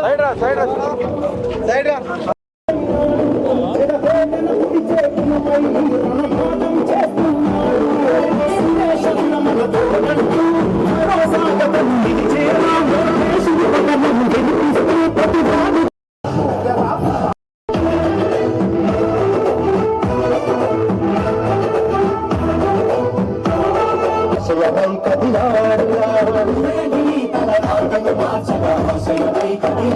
Side రా side రా. Side రా. ప్రతి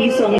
ఈ సాంగ్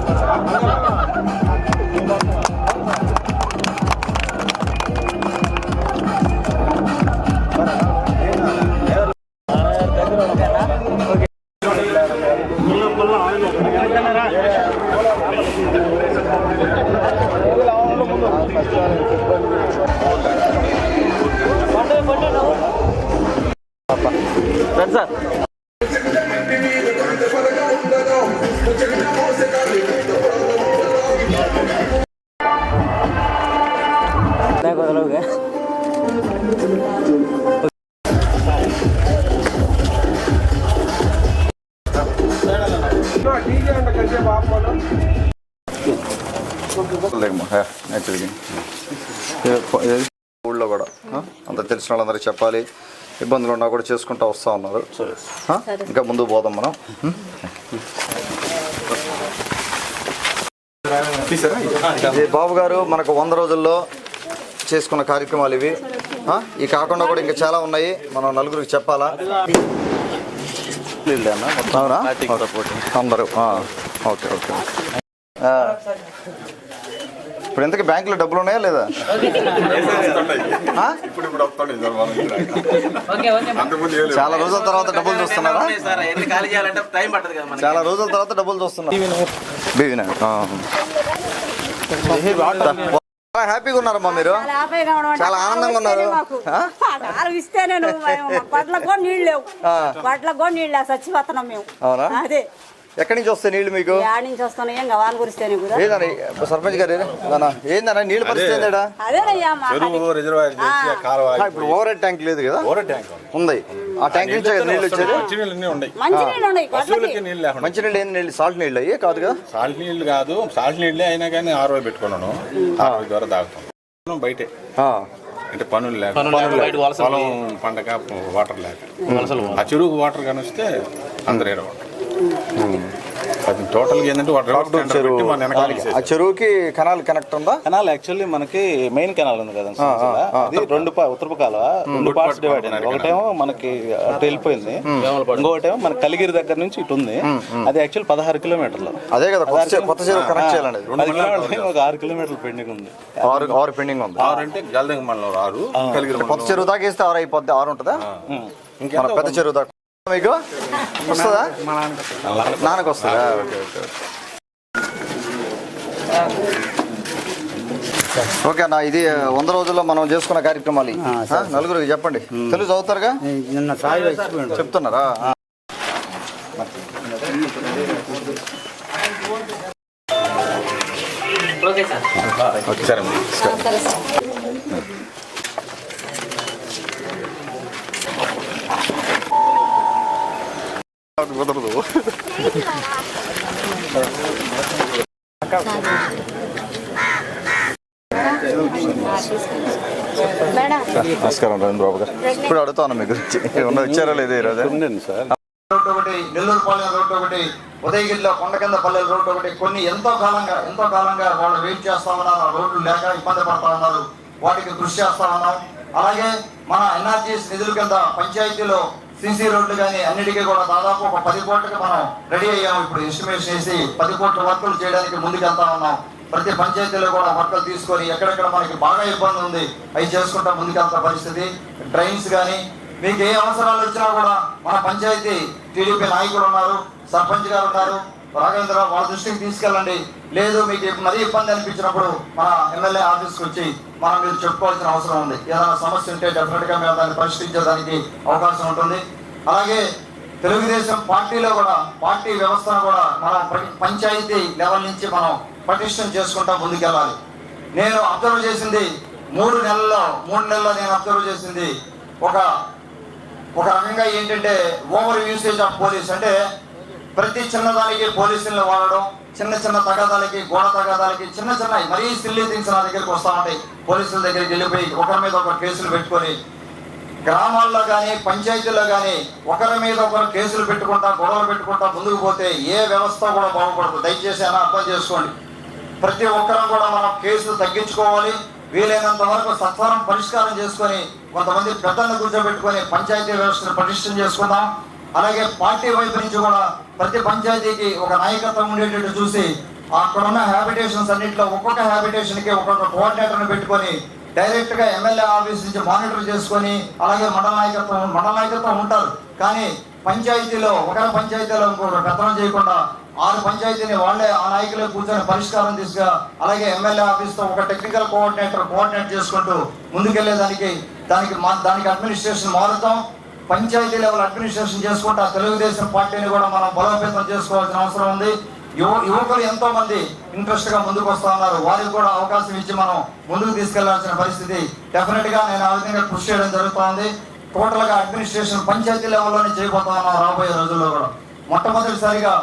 ఊళ్ళో కూడా? అంత తెలిసిన వాళ్ళందరికీ చెప్పాలి. ఇబ్బందులు ఉన్నా కూడా చేసుకుంటూ వస్తూ ఉన్నారు? ఇంకా ముందుకు పోదాం మనం ఉం? ఇది బాబు గారు మనకు వంద రోజుల్లో చేసుకున్న కార్యక్రమాలు ఇవి. ఆ? ఇవి కాకుండా కూడా ఇంకా చాలా ఉన్నాయి. మనం నలుగురికి చెప్పాలా? అవునా? అందరూ. ఆ. Okay okay. ఇప్పుడు ఎంతకి బ్యాంకులో డబ్బులు ఉన్నాయా లేదా? ఆ? చాలా రోజుల తర్వాత డబ్బులు చూస్తున్నారా? సార్ ఎన్ని ఖాళీ చేయాలంటే టైం పట్టదు కదా మనకి చాలా రోజుల తర్వాత డబ్బులు చూస్తున్నారు బీవీనా చాలా హ్యాపీగా ఉన్నారమ్మా మీరు. చాలా ఆనందంగా ఉన్నారు? ఆ? ఇస్తేనే నువ్వు పట్లకు కూడా నీళ్ళు లేవు. పట్లకు కూడా నీళ్ళు లేవు. చచ్చిపోతున్నాం మేము? అదే. ఎక్కడి నుంచి వస్తాయి నీళ్ళు మీకు? యాడ్ నుంచి వస్తున్నాయి ఏం వాళ్ళ గురిస్తేనే కూడా. ఏదన్నా సర్పంచ్ గారు ఏదన్నా? ఏందన్నా నీళ్ళ పరిస్థితి ఏందడా? అదేనయ్యా మా రిజర్వాయర్ చేసి ఆ కాలువ ఇప్పుడు ఓవర్ హెడ్ ట్యాంక్ లేదు కదా? ఓవర్ ట్యాంక్ ఉంది. ఆ ట్యాంక్ నుంచే కదా నీళ్ళు వచ్చేది మంచినీళ్ళు అన్నీ ఉన్నాయి. మంచి నీళ్ళు. నీళ్ళు లేకుండా మంచి నీళ్ళు ఏంది నీళ్ళు? సాల్ట్ నీళ్ళు? అయ్యి కాదు కదా సాల్ట్ నీళ్ళు కాదు. సాల్ట్ నీళ్ళే అయినా కానీ ఆర్వై పెట్టుకున్నాను. ద్వారా తాగుతాం. బయటే. అంటే పనులు లేక పొలం పండగ వాటర్ లేక. ఆ చెరువుకు వాటర్ కానీ వస్తే అందరు ఏడ అది టోటల్ ఏంటంటే వాటర్ చెరువు. ఆ చెరువుకి కెనాల్ కనెక్ట్ ఉందా? కెనాల్ యాక్చువల్లీ మనకి మెయిన్ కెనాల్ ఉంది కదా. అది రెండు ఉత్తరపు కాలువ రెండు పార్ట్స్ డివైడ్ అయింది. ఒకటేమో మనకి అటు వెళ్ళిపోయింది. ఇంకొకటేమో మన కలిగిరి దగ్గర నుంచి ఇటు ఉంది. అది యాక్చువల్ పదహారు కిలోమీటర్లు. అదే కదా కొత్త చెరువు- కనెక్ట్ చేయాలనేది పది కిలోమీటర్లు ఒక ఆరు కిలోమీటర్లు పెండింగ్ ఉంది. ఆరు ఆరు పెండింగ్ ఉంది. ఆరు అంటే జలదంగ మండలం ఆరు కలిగిరి కొత్త చెరువు దాకా వేస్తే ఆరు అయిపోద్ది ఆరు ఉంటుందా? మన పెద్ద చెరువు దాకా. మీకు? వస్తుందా? నాన్నకు వస్తుందా ఓకే ఓకే. ఓకే అన్న ఇది వంద రోజుల్లో మనం చేసుకున్న కార్యక్రమాలు నలుగురికి చెప్పండి. తెలుగు చదువుతారుగా? చెప్తున్నారా? ఆ. ఓకే సార్ వచ్చారు కుదరదు నమస్కారం రవీంద్ర బాబు గారు. ఇప్పుడు అడుగుతాను మీ గురించి ఏమన్నా ఇచ్చారా లేదా ఈరోజు సార్. రోడ్డు ఒకటి నెల్లూరు పాలెం రోడ్డు ఒకటి ఉదయగిరిలో కొండ కింద పల్లెల రోడ్డు ఒకటి. కొన్ని ఎంతో కాలంగా ఎంతో కాలంగా వాళ్ళు వెయిట్ చేస్తా ఉన్నారు ఆ రోడ్లు లేక ఇబ్బంది పడతా ఉన్నారు. వాటికి కృషి చేస్తా ఉన్నాం. అలాగే మన ఎన్ఆర్జీఎస్ నిధుల కింద పంచాయతీలో సీసీ రోడ్లు కానీ అన్నిటికీ కూడా దాదాపు ఒక పది కోట్లకి మనం రెడీ అయ్యాము. ఇప్పుడు ఎస్టిమేషన్ చేసి పది కోట్ల వర్కులు చేయడానికి ముందుకు వెళ్తా ఉన్నాం. ప్రతి పంచాయతీలో కూడా వర్కలు తీసుకొని ఎక్కడెక్కడ మనకి బాగా ఇబ్బంది ఉంది అవి చేసుకుంటా ముందుకెళ్తా పరిస్థితి. డ్రైన్స్ కానీ మీకు ఏ అవసరాలు వచ్చినా కూడా మన పంచాయతీ టీడీపీ నాయకులు ఉన్నారు సర్పంచ్ గారు ఉన్నారు. రాఘవేంద్ర వాళ్ళ దృష్టికి తీసుకెళ్ళండి. లేదు మీకు మరీ ఇబ్బంది అనిపించినప్పుడు మన ఎమ్మెల్యే ఆఫీస్కి వచ్చి మనం మీరు చెప్పుకోవాల్సిన అవసరం ఉంది. ఏదైనా సమస్య ఉంటే డెఫినెట్గా మేము దాన్ని పరిష్కరించడానికి అవకాశం ఉంటుంది. అలాగే తెలుగుదేశం పార్టీలో కూడా పార్టీ వ్యవస్థను కూడా మనం పంచాయతీ లెవెల్ నుంచి మనం పటిష్టం చేసుకుంటా ముందుకెళ్ళాలి. నేను అబ్జర్వ్ చేసింది మూడు నెలల్లో మూడు నెలల్లో నేను అబ్జర్వ్ చేసింది ఒక ఒక రకంగా ఏంటంటే ఓవర్ యూసేజ్ ఆఫ్ పోలీస్ అంటే ప్రతి చిన్నదానికి పోలీసులను వాడడం చిన్న చిన్న తగాదాలకి గోడ తగాదాలకి చిన్న చిన్న మరీ సిల్లీ థింగ్స్ నా దగ్గరికి వస్తూ ఉంటాయి. పోలీసుల దగ్గరికి వెళ్ళిపోయి ఒకరి మీద ఒకరు కేసులు పెట్టుకొని గ్రామాల్లో కానీ పంచాయతీల్లో కానీ ఒకరి మీద ఒకరు కేసులు పెట్టుకుంటా గొడవలు పెట్టుకుంటా ముందుకు పోతే ఏ వ్యవస్థ కూడా బాగుపడదు. దయచేసి అలా అర్థం చేసుకోండి. ప్రతి ఒక్కరం కూడా మనం కేసులు తగ్గించుకోవాలి. వీలైనంత వరకు సత్వరం పరిష్కారం చేసుకొని కొంతమంది పెద్దలను కూర్చోబెట్టుకొని పంచాయతీ వ్యవస్థను పటిష్టం చేసుకుందాం. అలాగే పార్టీ వైపు నుంచి కూడా ప్రతి పంచాయతీకి ఒక నాయకత్వం ఉండేటట్టు చూసి అక్కడ ఉన్న హ్యాబిటేషన్స్ అన్నింటిలో ఒక్కొక్క హ్యాబిటేషన్కి ఒక్కొక్క కోఆర్డినేటర్ని పెట్టుకొని డైరెక్ట్గా ఎమ్మెల్యే ఆఫీస్ నుంచి మానిటర్ చేసుకొని అలాగే మండల నాయకత్వం మండల నాయకత్వం ఉంటారు. కానీ పంచాయతీలో ఒకరి పంచాయతీలో ఇంకొకరు పెత్తనం చేయకుండా ఆరు పంచాయతీని వాళ్ళే ఆ నాయకులే కూర్చొని పరిష్కారం తీసుగా అలాగే ఎమ్మెల్యే ఆఫీస్తో ఒక టెక్నికల్ కోఆర్డినేటర్ కోఆర్డినేట్ చేసుకుంటూ ముందుకెళ్ళేదానికి దానికి మా- దానికి అడ్మినిస్ట్రేషన్ మారుతాం. పంచాయతీ లెవెల్ అడ్మినిస్ట్రేషన్ చేసుకుంటా తెలుగుదేశం పార్టీని కూడా మనం బలోపేతం చేసుకోవాల్సిన అవసరం ఉంది. యువ యువకులు ఎంతో మంది ఇంట్రెస్ట్గా ముందుకు వస్తా ఉన్నారు. వారికి కూడా అవకాశం ఇచ్చి మనం ముందుకు తీసుకెళ్ళాల్సిన పరిస్థితి డెఫినెట్గా నేను ఆ విధంగా కృషి చేయడం జరుగుతోంది టోటల్గా అడ్మినిస్ట్రేషన్ పంచాయతీ లెవెల్లోనే చేయబోతా ఉన్నాం రాబోయే రోజుల్లో కూడా. మొట్టమొదటిసారిగా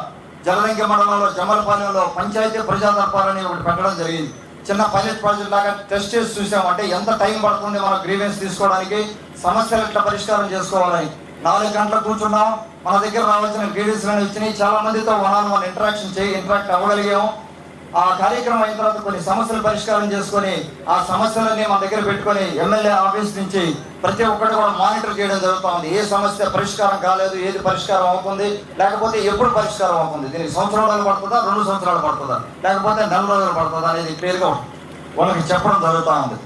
జలదంకి మండలంలో జమలపాలెంలో పంచాయతీ ప్రజాదర్పాలని ఒకటి పెట్టడం జరిగింది. చిన్న పైలట్ ప్రాజెక్ట్ లాగా టెస్ట్ చేసి చూసామంటే ఎంత టైం పడుతుంది మనం గ్రీవెన్స్ తీసుకోవడానికి సమస్యలు ఎట్లా పరిష్కారం చేసుకోవాలని నాలుగు గంటలు కూర్చున్నాం. మన దగ్గర రావాల్సిన గ్రీవెన్స్ ఇచ్చినాయి చాలా మందితో వనాలు మనం ఇంటరాక్షన్ చేయి ఇంటరాక్ట్ అవ్వగలిగాము. ఆ కార్యక్రమం అయిన తర్వాత కొన్ని సమస్యలు పరిష్కారం చేసుకొని ఆ సమస్యలన్నీ మన దగ్గర పెట్టుకొని ఎమ్మెల్యే ఆఫీస్ నుంచి ప్రతి ఒక్కటి కూడా మానిటర్ చేయడం జరుగుతూ ఉంది. ఏ సమస్య పరిష్కారం కాలేదు ఏది పరిష్కారం అవుతుంది లేకపోతే ఎప్పుడు పరిష్కారం అవుతుంది? దీనికి సంవత్సరాలు పడుతుందా? రెండు సంవత్సరాలు పడుతుందా? లేకపోతే నెల రోజులు పడుతుందా అనేది క్లియర్గా వాళ్ళకి చెప్పడం జరుగుతూ ఉంది.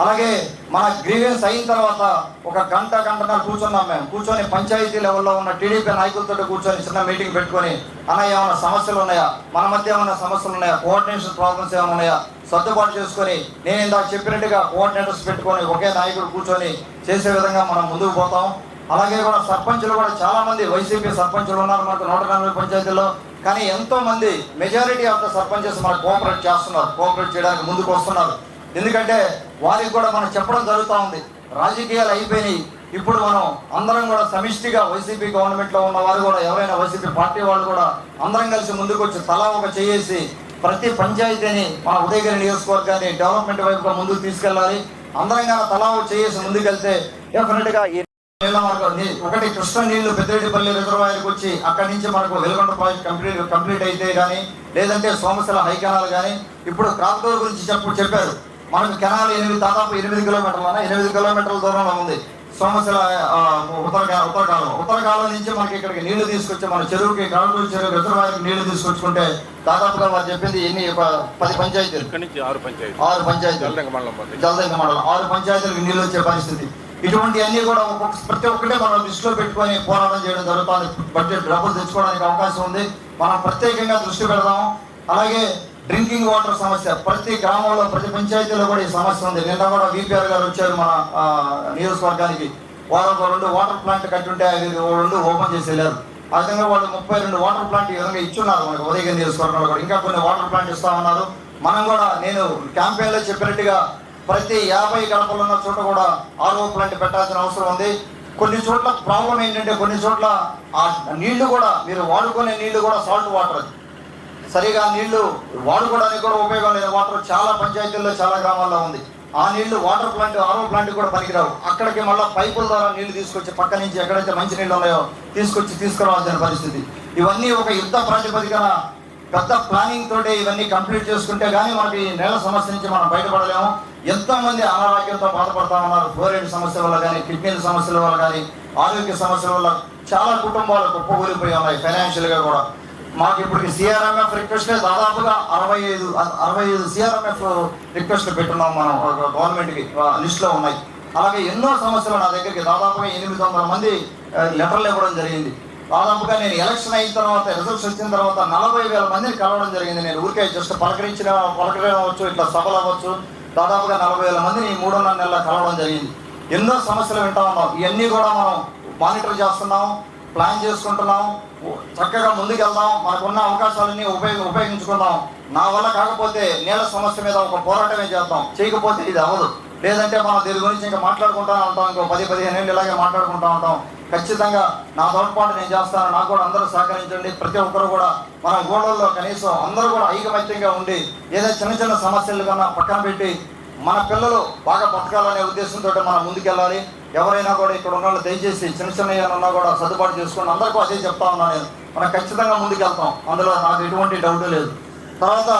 అలాగే మన గ్రీవెన్స్ అయిన తర్వాత ఒక గంట గంటన్నర కూర్చున్నాం మేము. కూర్చొని పంచాయతీ లెవెల్లో ఉన్న టీడీపీ నాయకులతో కూర్చొని చిన్న మీటింగ్ పెట్టుకొని అన్న ఏమైనా సమస్యలు ఉన్నాయా? మన మధ్య ఏమైనా సమస్యలు ఉన్నాయా? కోఆర్డినేషన్ ప్రాబ్లమ్స్ ఏమైనా ఉన్నాయా? సర్దుబాటు చేసుకొని నేను ఇందాక చెప్పినట్టుగా కోఆర్డినేటర్స్ పెట్టుకొని ఒకే నాయకుడు కూర్చొని చేసే విధంగా మనం ముందుకు పోతాం. అలాగే కూడా సర్పంచులు కూడా చాలామంది వైసీపీ సర్పంచులు ఉన్నారు మనకు నూట నలభై పంచాయతీల్లో. కానీ ఎంతోమంది మెజారిటీ ఆఫ్ ద సర్పంచెస్ మనకు కోఆపరేట్ చేస్తున్నారు. కోఆపరేట్ చేయడానికి ముందుకు వస్తున్నారు. ఎందుకంటే వారికి కూడా మనం చెప్పడం జరుగుతూ ఉంది. రాజకీయాలు అయిపోయినాయి. ఇప్పుడు మనం అందరం కూడా సమిష్టిగా వైసీపీ గవర్నమెంట్లో ఉన్న వారు కూడా ఎవరైనా వైసీపీ పార్టీ వాళ్ళు కూడా అందరం కలిసి ముందుకు వచ్చి తలా ఒక చేసి ప్రతి పంచాయతీని మన ఉదయగిరి నియోజకవర్గాన్ని డెవలప్మెంట్ వైపుగా ముందుకు తీసుకెళ్ళాలి. అందరం కానీ తలా ఒక చేసి ముందుకెళ్తే డెఫినెట్గా ఈ ఒకటి కృష్ణ నీళ్ళు పెద్దరెడ్డిపల్లి రిజర్వాయర్కి వచ్చి అక్కడి నుంచి మనకు వెలుగొండ ప్రాజెక్ట్ కంప్లీట్ కంప్లీట్ అయితే కానీ లేదంటే సోమశిల హైకెనాల్ కానీ ఇప్పుడు క్రాప్టోర్ గురించి చెప్పు చెప్పారు. మనకు కెనాల్ ఎనిమిది దాదాపు ఎనిమిది కిలోమీటర్ల ఎనిమిది కిలోమీటర్ల దూరంలో ఉంది. సోమశిల ఉత్తర కా- ఉత్తర కాలం. ఉత్తర కాలం నుంచి మనకి ఇక్కడికి నీళ్ళు తీసుకొచ్చి మన చెరువుకి క్రాప్టోర్ చెరువు రిజర్వాయర్కి నీళ్ళు తీసుకొచ్చుకుంటే దాదాపుగా వారు చెప్పింది ఎన్ని పది పంచాయతీలు. ఆరు పంచాయతీ ఆరు పంచాయతీలు. జలదంక మండలం ఆరు పంచాయతీలకు నీళ్ళు వచ్చే పరిస్థితి. ఇటువంటి అన్ని కూడా ఒక్కొక్క ప్రతి ఒక్కటే మనం దృష్టిలో పెట్టుకొని పోరాటం చేయడం జరుగుతుంది. బడ్జెట్ డబ్బులు తెచ్చుకోవడానికి అవకాశం ఉంది. మనం ప్రత్యేకంగా దృష్టి పెడదాం. అలాగే డ్రింకింగ్ వాటర్ సమస్య. ప్రతి గ్రామంలో ప్రతి పంచాయతీలో కూడా ఈ సమస్య ఉంది. నిన్న కూడా విపిఆర్ గారు వచ్చారు మన నియోజకవర్గానికి. వారు రెండు వాటర్ ప్లాంట్ కట్టుంటే అవి రెండు ఓపెన్ చేసి వెళ్ళారు. ఆ విధంగా వాళ్ళు ముప్పై రెండు వాటర్ ప్లాంట్ ఈ విధంగా ఇచ్చున్నారు మనకు ఉదయం నియోజకవర్గంలో కూడా. ఇంకా కొన్ని వాటర్ ప్లాంట్ ఇస్తా ఉన్నారు మనం కూడా నేను క్యాంపెయిన్లో చెప్పినట్టుగా ప్రతి యాభై గడపలు ఉన్న చోట కూడా ఆర్ఓ ప్లాంట్ పెట్టాల్సిన అవసరం ఉంది. కొన్ని చోట్ల ప్రాబ్లం ఏంటంటే కొన్ని చోట్ల ఆ నీళ్ళు కూడా మీరు వాడుకునే నీళ్ళు కూడా సాల్ట్ వాటర్ సరిగా నీళ్ళు వాడుకోవడానికి కూడా ఉపయోగం లేదు. వాటర్ చాలా పంచాయతీల్లో చాలా గ్రామాల్లో ఉంది. ఆ నీళ్ళు వాటర్ ప్లాంట్ ఆరో ప్లాంట్ కూడా పనికిరావు. అక్కడికి మళ్ళీ పైపుల ద్వారా నీళ్ళు తీసుకొచ్చి పక్క నుంచి ఎక్కడైతే మంచి నీళ్ళు ఉన్నాయో తీసుకొచ్చి తీసుకురావాల్సిన పరిస్థితి. ఇవన్నీ ఒక యుద్ధ ప్రాతిపదికన పెద్ద ప్లానింగ్ తోటి ఇవన్నీ కంప్లీట్ చేసుకుంటే కానీ మనకి ఈ నేల సమస్య నుంచి మనం బయటపడలేము. ఎంతో మంది అనారోగ్యంతో బాధపడతా ఉన్నారు. ఫ్లోరైడ్ సమస్య వల్ల కానీ కిడ్నీల సమస్యల వల్ల కానీ ఆరోగ్య సమస్యల వల్ల చాలా కుటుంబాలు కుప్పకూలిపోయి ఉన్నాయి ఫైనాన్షియల్గా కూడా. మాకు ఇప్పుడు సిఆర్ఎంఎఫ్ రిక్వెస్ట్ దాదాపుగా అరవై ఐదు అరవై ఐదు సిఆర్ఎంఎఫ్ రిక్వెస్ట్లు పెట్టున్నాం మనం గవర్నమెంట్కి లిస్ట్లో ఉన్నాయి. అలాగే ఎన్నో సమస్యలు నా దగ్గరికి దాదాపుగా ఎనిమిది వందల మంది లెటర్లు ఇవ్వడం జరిగింది. దాదాపుగా నేను ఎలక్షన్ అయిన తర్వాత రిజల్ట్స్ వచ్చిన తర్వాత నలభై వేల మందిని కలవడం జరిగింది. నేను ఊరికే జస్ట్ పలకరించిన పలకరించడం అవ్వచ్చు ఇట్లా సభలు అవ్వచ్చు. దాదాపుగా నలభై వేల మందిని మూడున్నర నెలల కలవడం జరిగింది. ఎన్నో సమస్యలు వింటా ఉన్నాం. ఇవన్నీ కూడా మనం మానిటర్ చేస్తున్నాం. ప్లాన్ చేసుకుంటున్నాం. చక్కగా ముందుకెళ్దాం. మనకున్న అవకాశాలన్నీ ఉపయోగ ఉపయోగించుకుందాం. నా వల్ల కాకపోతే నీళ్ళ సమస్య మీద ఒక పోరాటమే చేద్దాం. చేయకపోతే ఇది అవ్వదు. లేదంటే మనం దీని గురించి ఇంకా మాట్లాడుకుంటా ఉంటాం. ఇంకో పది పదిహేను ఏళ్ళు ఇలాగే మాట్లాడుకుంటా ఉంటాం. ఖచ్చితంగా నా తోడ్పాటు నేను చేస్తాను. నాకు కూడా అందరూ సహకరించండి. ప్రతి ఒక్కరు కూడా మన గోడల్లో కనీసం అందరూ కూడా ఐకమత్యంగా ఉండి ఏదైనా చిన్న చిన్న సమస్యలు కన్నా పక్కన పెట్టి మన పిల్లలు బాగా బతకాలనే ఉద్దేశంతో మనం ముందుకెళ్ళాలి. ఎవరైనా కూడా ఇక్కడ ఉన్న వాళ్ళు దయచేసి చిన్న చిన్న ఏమైనా ఉన్నా కూడా సర్దుబాటు చేసుకోండి అందరికీ అదే చెప్తా ఉన్నాను నేను. మనం ఖచ్చితంగా ముందుకెళ్తాం. అందులో నాకు ఎటువంటి డౌట్ లేదు. తర్వాత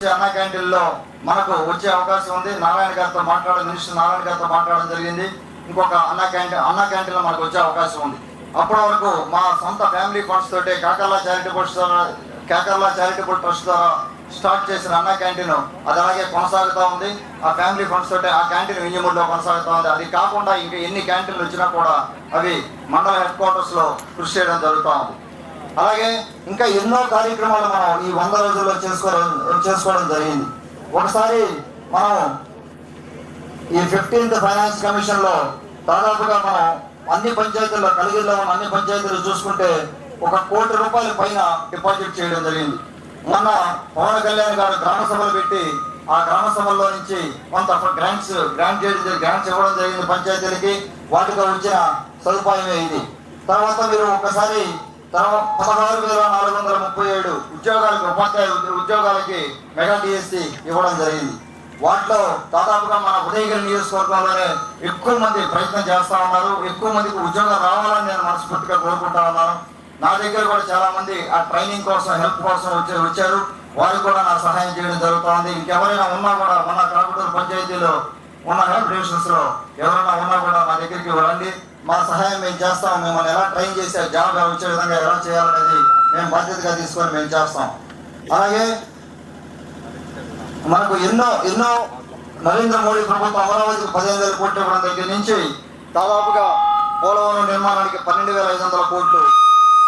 అన్న క్యాంటీన్లో మనకు వచ్చే అవకాశం ఉంది. నారాయణ గారితో మాట్లాడడం మినిస్టర్ నారాయణ గారితో మాట్లాడడం జరిగింది. ఇంకొక అన్న క్యాంటీన్ అన్న క్యాంటీన్లో మనకు వచ్చే అవకాశం ఉంది. అప్పటి వరకు మా సొంత ఫ్యామిలీ ఫండ్స్ తోటి కాకర్లా చారిటబుల్ ద్వారా కాకర్లా చారిటబుల్ ట్రస్ట్ ద్వారా స్టార్ట్ చేసిన అన్న క్యాంటీన్ అది అలాగే కొనసాగుతూ ఉంది. ఆ ఫ్యామిలీ ఫండ్స్ తోటి ఆ క్యాంటీన్ వింజమూరులో కొనసాగుతూ ఉంది. అది కాకుండా ఇంకా ఎన్ని క్యాంటీన్లు వచ్చినా కూడా అవి మండల హెడ్ క్వార్టర్స్లో కృషి చేయడం జరుగుతూ ఉంది. అలాగే ఇంకా ఎన్నో కార్యక్రమాలు మనం ఈ వంద రోజుల్లో చేసుకోవడం చేసుకోవడం జరిగింది. ఒకసారి మనం ఈ ఫిఫ్టీన్త్ ఫైనాన్స్ కమిషన్లో దాదాపుగా మనం అన్ని పంచాయతీల్లో కలిగిలో ఉన్న అన్ని పంచాయతీలు చూసుకుంటే ఒక కోటి రూపాయల పైన డిపాజిట్ చేయడం జరిగింది. మొన్న పవన్ కళ్యాణ్ గారు గ్రామ సభలు పెట్టి ఆ గ్రామ సభల్లో నుంచి కొంత గ్రాంట్స్ గ్రాంట్ చేయడం గ్రాంట్స్ ఇవ్వడం జరిగింది పంచాయతీలకి. వాటికి వచ్చిన సదుపాయమే ఇది. తర్వాత మీరు ఒకసారి తర్వాత పదహారు వేల నాలుగు వందల ముప్పై ఏడు ఉద్యోగాలకి ఉపాధ్యాయ ఉద్యోగాలకి మెగా డిఎస్సి ఇవ్వడం జరిగింది. వాటిలో దాదాపుగా మన ఉదయగిరి నియోజకవర్గంలోనే ఎక్కువ మంది ప్రయత్నం చేస్తా ఉన్నారు. ఎక్కువ మందికి ఉద్యోగం రావాలని నేను మనస్ఫూర్తిగా కోరుకుంటా ఉన్నాను. నా దగ్గర కూడా చాలా మంది ఆ ట్రైనింగ్ కోసం హెల్ప్ కోసం వచ్చి వచ్చారు. వారికి కూడా నా సహాయం చేయడం జరుగుతోంది. ఇంకెవరైనా ఉన్నా కూడా మన కాకుటూరు పంచాయతీలో ఉన్న హెల్ప్ డివిజన్స్లో ఎవరైనా ఉన్నా కూడా మా దగ్గరికి రండి. మా సహాయం మేము చేస్తాం. మిమ్మల్ని ఎలా ట్రైన్ చేసే జాబ్ వచ్చే విధంగా ఎలా చేయాలనేది మేము బాధ్యతగా తీసుకొని మేము చేస్తాం. అలాగే మనకు ఎన్నో ఎన్నో నరేంద్ర మోడీ ప్రభుత్వం అమరావతికి పదిహేను వేల కోట్లు ఇవ్వడం దగ్గర నుంచి దాదాపుగా పోలవరం నిర్మాణానికి పన్నెండు వేల ఐదు వందల కోట్లు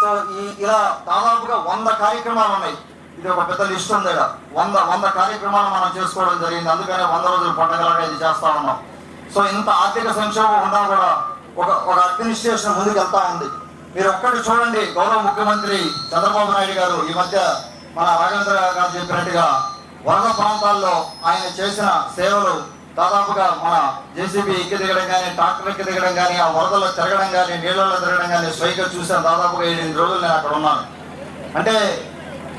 సో ఈ ఇలా దాదాపుగా వంద కార్యక్రమాలు ఉన్నాయి. ఇది ఒక పెద్ద లిస్ట్ ఉంది ఇక్కడ. వంద వంద కార్యక్రమాలు మనం చేసుకోవడం జరిగింది. అందుకనే వంద రోజుల పండుగలాగా ఇది చేస్తా ఉన్నాం. సో ఇంత ఆర్థిక సంక్షోభం ఉన్నా కూడా ఒక ఒక అడ్మినిస్ట్రేషన్ ముందుకు వెళ్తా ఉంది. మీరు ఒక్కటి చూడండి గౌరవ ముఖ్యమంత్రి చంద్రబాబు నాయుడు గారు ఈ మధ్య మన రాఘవేంద్ర గారు చెప్పినట్టుగా వరద ప్రాంతాల్లో ఆయన చేసిన సేవలు దాదాపుగా మన జేసీబీ ఎక్కి దిగడం కానీ ట్రాక్టర్ ఎక్కి దిగడం కానీ ఆ వరదల్లో తిరగడం కానీ నీళ్ళలో తిరగడం కానీ స్వయంగా చూసాను దాదాపుగా ఎనిమిది రోజులు నేను అక్కడ ఉన్నాను. అంటే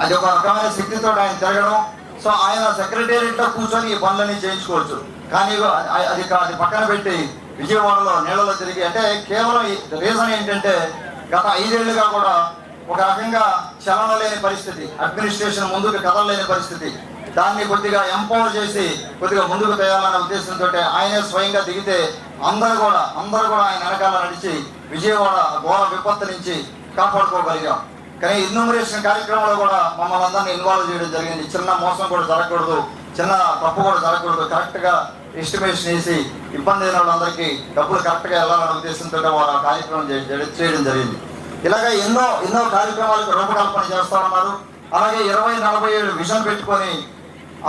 అది ఒక రకమైన శక్తితో ఆయన తిరగడం. సో ఆయన సెక్రటేరియట్లో కూర్చొని ఈ పనులన్నీ చేయించుకోవచ్చు. కానీ అది- అది పక్కన పెట్టి విజయవాడలో నీళ్ళలో తిరిగి అంటే కేవలం రీజన్ ఏంటంటే గత ఐదేళ్ళుగా కూడా ఒక రకంగా చలన లేని పరిస్థితి. అడ్మినిస్ట్రేషన్ ముందుకు కదలలేని పరిస్థితి. దాన్ని కొద్దిగా ఎంపవర్ చేసి కొద్దిగా ముందుకు తేయాలనే ఉద్దేశంతో ఆయనే స్వయంగా దిగితే అందరూ కూడా అందరూ కూడా ఆయన వెనకాల నడిచి విజయవాడ ఘోర విపత్తు నుంచి కాపాడుకోగలిగాం. కానీ ఇన్యూమరేషన్ కార్యక్రమంలో కూడా మమ్మల్ని అందరినీ ఇన్వాల్వ్ చేయడం జరిగింది. చిన్న మోసం కూడా జరగకూడదు చిన్న తప్పు కూడా జరగకూడదు. కరెక్ట్గా ఎస్టిమేషన్ వేసి ఇబ్బంది అయిన వాళ్ళందరికీ డబ్బులు కరెక్ట్గా వెళ్ళాలనే ఉద్దేశంతో వారు ఆ కార్యక్రమం చేయడం జరిగింది. ఇలాగ ఎన్నో ఎన్నో కార్యక్రమాలకు రూపకల్పన చేస్తా ఉన్నారు. అలాగే ఇరవై నలభై ఏడు విజన్ పెట్టుకొని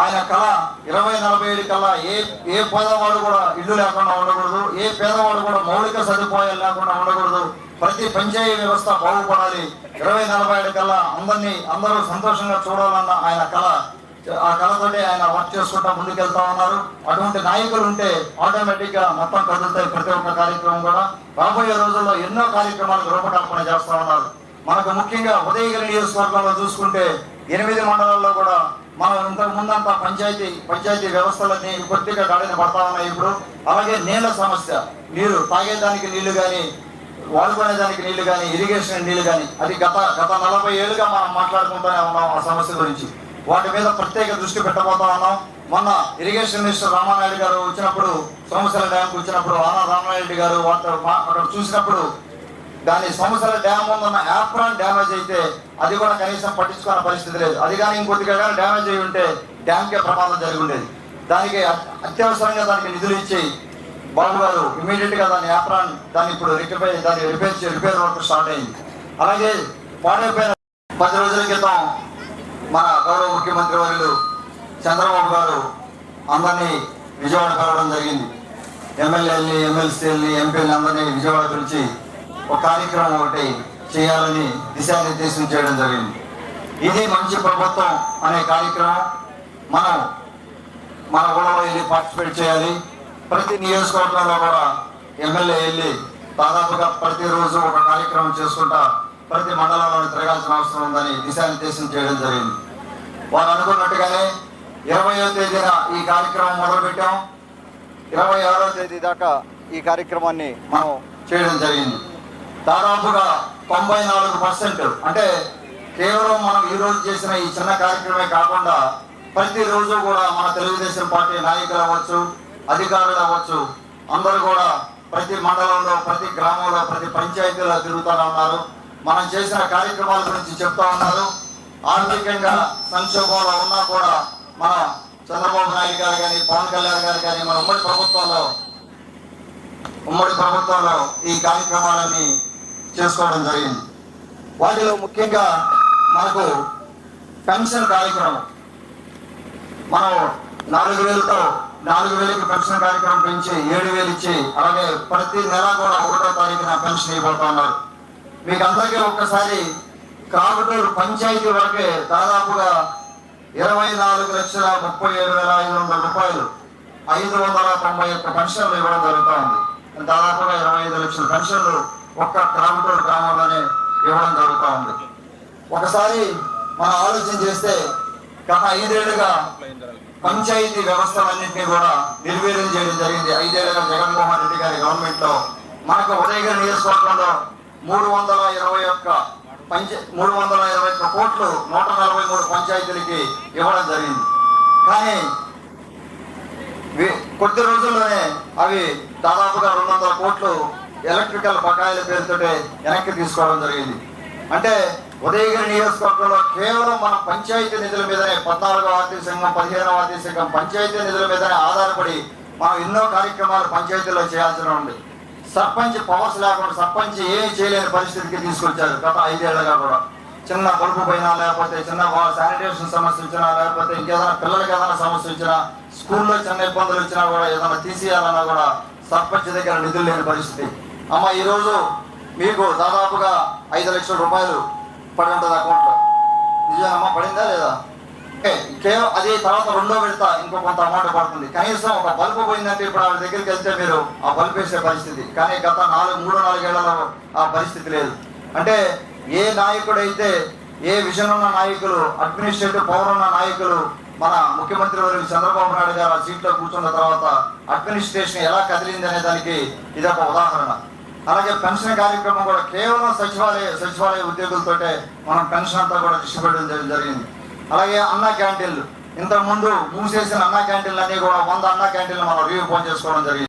ఆయన కళ ఇరవై నలభై ఏడు కల్లా ఏ ఏ పేదవాడు కూడా ఇల్లు లేకుండా ఉండకూడదు ఏ పేదవాడు కూడా మౌలిక సదుపాయాలు లేకుండా ఉండకూడదు. ప్రతి పంచాయతీ వ్యవస్థ బాగుపడాలి. ఇరవై నలభై ఏడు కల్లా అందరినీ అందరూ సంతోషంగా చూడాలన్న ఆయన కళ. ఆ కళతోటి ఆయన వర్క్ చేసుకుంటా ముందుకెళ్తా ఉన్నారు. అటువంటి నాయకులు ఉంటే ఆటోమేటిక్గా మొత్తం కదులుతాయి ప్రతి ఒక్క కార్యక్రమం కూడా. రాబోయే రోజుల్లో ఎన్నో కార్యక్రమాలకు రూపకల్పన చేస్తా ఉన్నారు. మనకు ముఖ్యంగా ఉదయగిరి నియోజకవర్గంలో చూసుకుంటే ఎనిమిది మండలాల్లో కూడా మనం ఇంతకు ముందంతా పంచాయతీ పంచాయతీ వ్యవస్థలన్నీ కొద్దిగా గాడిన పడతా ఉన్నాయి ఇప్పుడు. అలాగే నీళ్ళ సమస్య. నీరు తాగేదానికి నీళ్ళు కానీ వాడుకునేదానికి నీళ్ళు కానీ ఇరిగేషన్ నీళ్ళు కానీ అది గత గత నలభై ఏళ్ళుగా మనం మాట్లాడుకుంటూనే ఉన్నాం ఆ సమస్య గురించి. వాటి మీద ప్రత్యేక దృష్టి పెట్టబోతా ఉన్నాం. మొన్న ఇరిగేషన్ మినిస్టర్ రామానాయుడు గారు వచ్చినప్పుడు సోమశిల డ్యాంకు వచ్చినప్పుడు ఆనా రామానాయుడు గారు వాటితో మా- అక్కడ చూసినప్పుడు దాని సంవత్సరాల డ్యామ్ ఉందన్న యాప్రాన్ డ్యామేజ్ అయితే అది కూడా కనీసం పట్టించుకున్న పరిస్థితి లేదు. అది కానీ ఇంకొద్దిగా కానీ డ్యామేజ్ అయి ఉంటే డ్యామ్కే ప్రమాదం జరిగి ఉండేది. దానికి అత్యవసరంగా దానికి నిధులు ఇచ్చి బాబు గారు ఇమీడియట్గా దాని యాప్రాన్ దాన్ని ఇప్పుడు రిక్టిఫై దాన్ని రిపేర్ రిపేర్ వర్క్ స్టార్ట్ అయింది. అలాగే పాడైపోయిన పది రోజుల క్రితం మన గౌరవ ముఖ్యమంత్రి వర్యులు చంద్రబాబు గారు అందరినీ విజయవాడ కలవడం జరిగింది. ఎమ్మెల్యేలని ఎమ్మెల్సీలని ఎంపీలని అందరినీ విజయవాడ పిలిచి ఒక కార్యక్రమం ఒకటి చేయాలని దిశానిర్దేశం చేయడం జరిగింది. ఇది మంచి ప్రభుత్వం అనే కార్యక్రమం మనం మన ఊళ్ళో వెళ్ళి పార్టిసిపేట్ చేయాలి. ప్రతి నియోజకవర్గంలో కూడా ఎమ్మెల్యే వెళ్ళి దాదాపుగా ప్రతిరోజు ఒక కార్యక్రమం చేసుకుంటా ప్రతి మండలంలో తిరగాల్సిన అవసరం ఉందని దిశానిర్దేశం చేయడం జరిగింది. వారు అనుకున్నట్టుగానే ఇరవయో తేదీన ఈ కార్యక్రమం మొదలుపెట్టాం. ఇరవై ఆరో తేదీ దాకా ఈ కార్యక్రమాన్ని మనం చేయడం జరిగింది. దాదాపుగా తొంభై నాలుగు పర్సెంట్. అంటే కేవలం మనం ఈ రోజు చేసిన ఈ చిన్న కార్యక్రమే కాకుండా ప్రతిరోజు కూడా మన తెలుగుదేశం పార్టీ నాయకులు అవ్వచ్చు అధికారులు అవ్వచ్చు అందరూ కూడా ప్రతి మండలంలో ప్రతి గ్రామంలో ప్రతి పంచాయతీలో తిరుగుతూనే ఉన్నారు. మనం చేసిన కార్యక్రమాల గురించి చెప్తా ఉన్నారు. ఆర్థికంగా సంక్షోభంలో ఉన్నా కూడా మన చంద్రబాబు నాయుడు గారు కానీ పవన్ కళ్యాణ్ గారు కానీ మన ఉమ్మడి ప్రభుత్వంలో ఉమ్మడి ప్రభుత్వంలో ఈ కార్యక్రమాలన్నీ చేసుకోవడం జరిగింది. వాటిలో ముఖ్యంగా మనకు పెన్షన్ కార్యక్రమం. మనం నాలుగు వేలతో నాలుగు వేలకి పెన్షన్ కార్యక్రమం పెంచి ఏడు వేలు ఇచ్చి అలాగే ప్రతి నెల కూడా ఒకటో తారీఖున పెన్షన్ ఇవ్వబోతా ఉన్నారు. మీకు అందరికీ ఒక్కసారి కాకటూరు పంచాయతీ వరకే దాదాపుగా ఇరవై నాలుగు లక్షల ముప్పై ఏడు వేల ఐదు వందల రూపాయలు ఐదు వందల తొంభై ఒక్క పెన్షన్లు ఇవ్వడం జరుగుతూ ఉంది. దాదాపుగా ఇరవై ఐదు లక్షల పెన్షన్లు ఒక్క గ్రామంలో గ్రామంలోనే ఇవ్వడం జరుగుతూ ఉంది. ఒకసారి మనం ఆలోచన చేస్తే గత ఐదేళ్ళుగా పంచాయతీ వ్యవస్థలన్నింటినీ కూడా నిర్వీర్యం చేయడం జరిగింది. ఐదేళ్ళుగా జగన్మోహన్ రెడ్డి గారి గవర్నమెంట్లో మనకు ఉదయగిరి నియోజకవర్గంలో మూడు వందల ఇరవై ఒక్క పంచ మూడు వందల ఇరవై ఒక్క కోట్లు నూట నలభై మూడు పంచాయతీలకి ఇవ్వడం జరిగింది. కానీ కొద్ది రోజుల్లోనే అవి దాదాపుగా రెండు వందల కోట్లు ఎలక్ట్రికల్ బకాయిల పేరుతో వెనక్కి తీసుకోవడం జరిగింది. అంటే ఉదయగిరి నియోజకవర్గంలో కేవలం మన పంచాయతీ నిధుల మీదనే పద్నాలుగో ఆర్థిక సంఘం పదిహేనవ ఆర్థిక సంఘం పంచాయతీ నిధుల మీదనే ఆధారపడి మనం ఎన్నో కార్యక్రమాలు పంచాయతీలో చేయాల్సి ఉంది. సర్పంచ్ పవర్స్ లేకుండా సర్పంచ్ ఏం చేయలేని పరిస్థితికి తీసుకొచ్చారు గత ఐదేళ్ళుగా కూడా. చిన్న కొడుకు పైన లేకపోతే చిన్న శానిటేషన్ సమస్య వచ్చినా లేకపోతే ఇంకేదైనా పిల్లలకి ఏదైనా సమస్య వచ్చినా స్కూల్లో చిన్న ఇబ్బందులు వచ్చినా కూడా ఏదైనా తీసేయాలన్నా కూడా సర్పంచ్ దగ్గర నిధులు లేని పరిస్థితి. అమ్మ ఈరోజు మీకు దాదాపుగా ఐదు లక్షల రూపాయలు పడి ఉంటుంది అకౌంట్లో నిజమేనమ్మా పడిందా లేదా? కేవలం అది తర్వాత రెండో విడత ఇంకో కొంత అమౌంట్ పడుతుంది. కనీసం ఒక బల్బు పోయిందంటే ఇప్పుడు ఆవిడ దగ్గరికి వెళ్తే మీరు ఆ బల్బు వేసే పరిస్థితి. కానీ గత నాలుగు మూడు నాలుగేళ్ళలో ఆ పరిస్థితి లేదు. అంటే ఏ నాయకుడైతే ఏ విజన్ ఉన్న నాయకులు అడ్మినిస్ట్రేటివ్ పవర్ ఉన్న నాయకులు మన ముఖ్యమంత్రి వారి చంద్రబాబు నాయుడు గారు ఆ సీట్లో కూర్చున్న తర్వాత అడ్మినిస్ట్రేషన్ ఎలా కదిలింది అనే దానికి ఇది ఒక ఉదాహరణ. అలాగే పెన్షన్ కార్యక్రమం కూడా కేవలం సచివాలయ సచివాలయ ఉద్యోగులతోటే మనం పెన్షన్ అంతా కూడా డిస్ట్రిబ్యూట్ చేయడం జరిగింది. అలాగే అన్న క్యాంటీన్లు. ఇంతకు ముందు మూసేసిన అన్న క్యాంటీన్లు అన్ని కూడా వంద అన్న క్యాంటీన్లు మనం రీఓపెన్ చేసుకోవడం జరిగింది.